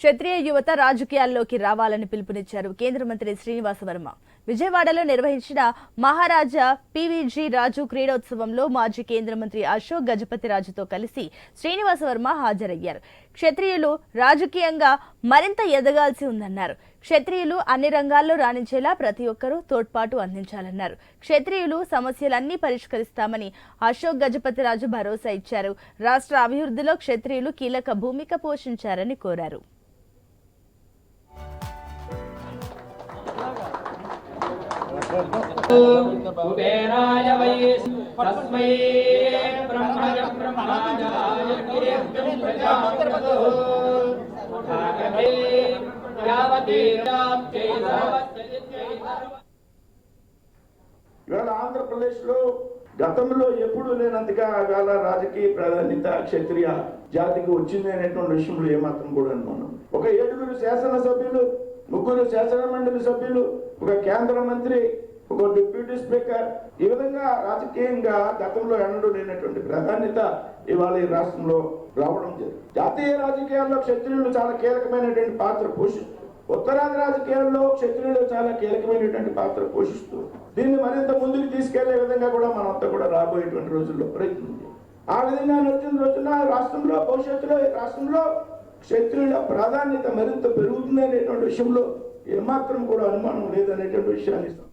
క్షత్రియ యువత రాజకీయాల్లోకి రావాలని పిలుపునిచ్చారు కేంద్ర మంత్రి శ్రీనివాస వర్మ. విజయవాడలో నిర్వహించిన మహారాజా పివిజి రాజు క్రీడోత్సవంలో మాజీ కేంద్ర మంత్రి అశోక్ గజపతి రాజుతో కలిసి శ్రీనివాస వర్మ హాజరయ్యారు. క్షత్రియులు రాజకీయంగా మరింత ఎదగాల్సి ఉందన్నారు. క్షత్రియులు అన్ని రంగాల్లో రాణించేలా ప్రతి ఒక్కరూ తోడ్పాటు అందించాలన్నారు. క్షత్రియులు సమస్యలన్నీ పరిష్కరిస్తామని అశోక్ గజపతి రాజు భరోసా ఇచ్చారు. రాష్ట్ర అభివృద్ధిలో క్షత్రియులు కీలక భూమిక పోషించారని కోరారు. కుబేరాయ వై బ్రహ్మజ ఇవాళ ఆంధ్రప్రదేశ్లో గతంలో ఎప్పుడు లేనంతగా ఆగాల రాజకీయ ప్రాధాన్యత క్షత్రియ జాతికి వచ్చింది అనేటువంటి విషయంలో ఏమాత్రం కూడా అనుకున్నాం ఒక ఏడుగురు శాసనసభ్యులు ముగ్గురు శాసన మండలి సభ్యులు ఒక కేంద్ర మంత్రి ఒక డిప్యూటీ స్పీకర్ ఈ విధంగా రాజకీయంగా గతంలో ఎన్నడూ లేనటువంటి ప్రాధాన్యత ఇవాళ ఈ రాష్ట్రంలో రావడం జరిగింది. జాతీయ రాజకీయాల్లో క్షత్రియులు చాలా కీలకమైనటువంటి పాత్ర పోషిస్తారు ఉత్తరాది రాజకీయాల్లో క్షత్రియులు చాలా కీలకమైనటువంటి పాత్ర పోషిస్తూ దీన్ని మరింత ముందుకు తీసుకెళ్ళే విధంగా కూడా మనమంతా కూడా రాబోయేటువంటి రోజుల్లో ప్రయత్నం ఆ విధంగా వచ్చిన రోజున రాష్ట్రంలో భవిష్యత్తులో ఈ రాష్ట్రంలో క్షత్రియుల ప్రాధాన్యత మరింత పెరుగుతుంది అనేటువంటి విషయంలో ఏమాత్రం కూడా అనుమానం లేదనేటువంటి విషయాన్ని